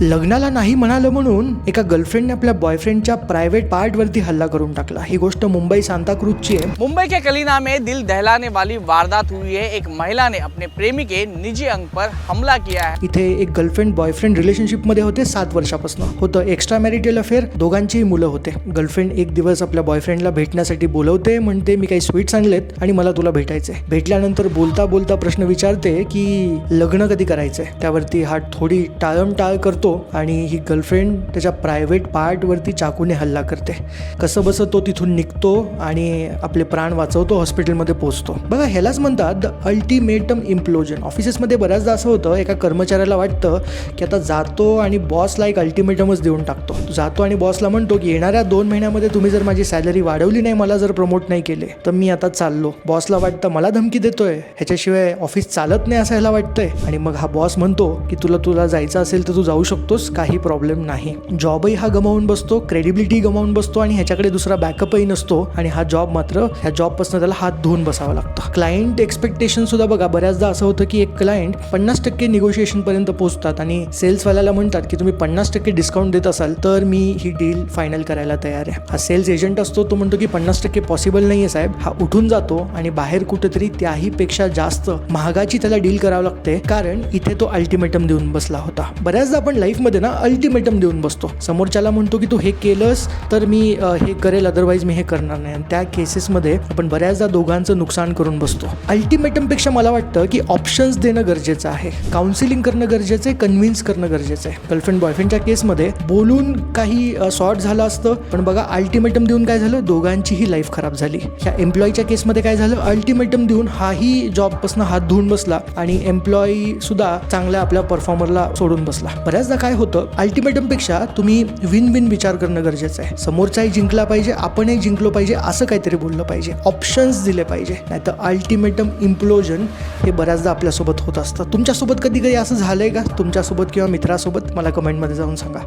लग्नाला नाही म्हणालं म्हणून एका गर्लफ्रेंडने आपल्या बॉयफ्रेंडच्या प्रायव्हेट पार्टवरती हल्ला करून टाकला. ही गोष्ट मुंबई सांताक्रूजची आहे. मुंबई के कलीना में दिल दहलाने वाली वारदात हुई है. एक महिला ने अपने प्रेमी के निजी अंग पर हमला किया है. इथे एक गर्लफ्रेंड बॉयफ्रेंड रिलेशनशिपमध्ये होते सात वर्षापासून. होतं एक्स्ट्रा मॅरिटल अफेअर दोघांचीही मुलं होते. गर्लफ्रेंड एक दिवस आपल्या बॉयफ्रेंडला भेटण्यासाठी बोलवते म्हणते मी काही स्वीट्स आणलेत आणि मला तुला भेटायचंय. भेटल्यानंतर बोलता बोलता प्रश्न विचारते की लग्न कधी करायचंय? त्यावरती हा थोडी टाळमटाळ करतो. आणि ही गर्लफ्रेंड त्याच्या प्रायव्हेट पार्टवरती चाकूने हल्ला करते. कसं बसं तो तिथून निघतो आणि आपले प्राण वाचवतो हॉस्पिटलमध्ये पोहोचतो. बघा ह्यालाच म्हणतात द अल्टिमेटम इम्प्लोजन ऑफिसेसमध्ये बऱ्याचदा असं होतं एका कर्मचाऱ्याला वाटतं की आता जातो आणि बॉसला एक अल्टिमेटमच देऊन टाकतो. जातो आणि बॉसला म्हणतो की येणाऱ्या दोन महिन्यामध्ये तुम्ही जर माझी सॅलरी वाढवली नाही मला जर प्रमोट नाही केले तर मी आता चाललो. बॉसला वाटतं मला धमकी देतोय. ह्याच्याशिवाय ऑफिस चालत नाही असायला वाटतंय. आणि मग हा बॉस म्हणतो की तुला तुला जायचं असेल तर तू जाऊ शकतो. शकतोस काही प्रॉब्लेम नाही. जॉबही हा गमावून बसतो क्रेडिबिलिटी गमावून बसतो आणि ह्याच्याकडे दुसरा बॅकअपही नसतो आणि हा जॉब मात्र ह्या जॉबपासून त्याला हात धुवून बसावा लागतो. क्लायंट एक्सपेक्टेशन सुद्धा बघा बऱ्याचदा असं होतं की एक क्लायंट पन्नास टक्के निगोशिएशन पर्यंत पोहोचतात आणि सेल्सवाल्याला म्हणतात की तुम्ही पन्नास टक्के डिस्काउंट देत असाल तर मी ही डील फायनल करायला तयार आहे. हा सेल्स एजंट असतो तो म्हणतो की पन्नास टक्के पॉसिबल नाही आहे साहेब. हा उठून जातो आणि बाहेर कुठेतरी त्याही पेक्षा जास्त महागाची त्याला डील करावं लागते कारण इथे तो अल्टिमेटम देऊन बसला होता. बऱ्याचदा आपण लाईफमध्ये ना अल्टिमेटम देऊन बसतो. समोरच्याला म्हणतो की तू हे केलंस तर मी हे करेल अदरवाईज मी हे करणार नाही. आणि त्या केसेसमध्ये आपण बऱ्याचदा दोघांचं नुकसान करून बसतो. अल्टिमेटमपेक्षा मला वाटतं की ऑप्शन्स देणं गरजेचं आहे. काउन्सिलिंग करणं गरजेचं आहे कन्व्हिन्स करणं गरजेचं आहे. गर्लफ्रेंड बॉयफ्रेंडच्या केसमध्ये बोलून काही सॉर्ट झालं असतं पण बघा अल्टिमेटम देऊन काय झालं? दोघांचीही लाईफ खराब झाली. ह्या एम्प्लॉईच्या केसमध्ये काय झालं? अल्टिमेटम देऊन हाही जॉबपासून हात धुवून बसला आणि एम्प्लॉई सुद्धा चांगल्या आपल्या परफॉर्मरला सोडून बसला. बऱ्याचदा काय होतं अल्टिमेटमपेक्षा तुम्ही विन विन विचार करणं गरजेचं आहे. समोरचाही जिंकला पाहिजे आपणही जिंकलो पाहिजे असं काहीतरी बोललं पाहिजे. ऑप्शन्स दिले पाहिजे. नाहीतर अल्टिमेटम इम्प्लोजन हे बऱ्याचदा आपल्यासोबत होत असतं. तुमच्यासोबत कधी कधी असं झालंय का? तुमच्यासोबत किंवा मित्रासोबत? मला कमेंटमध्ये जाऊन सांगा.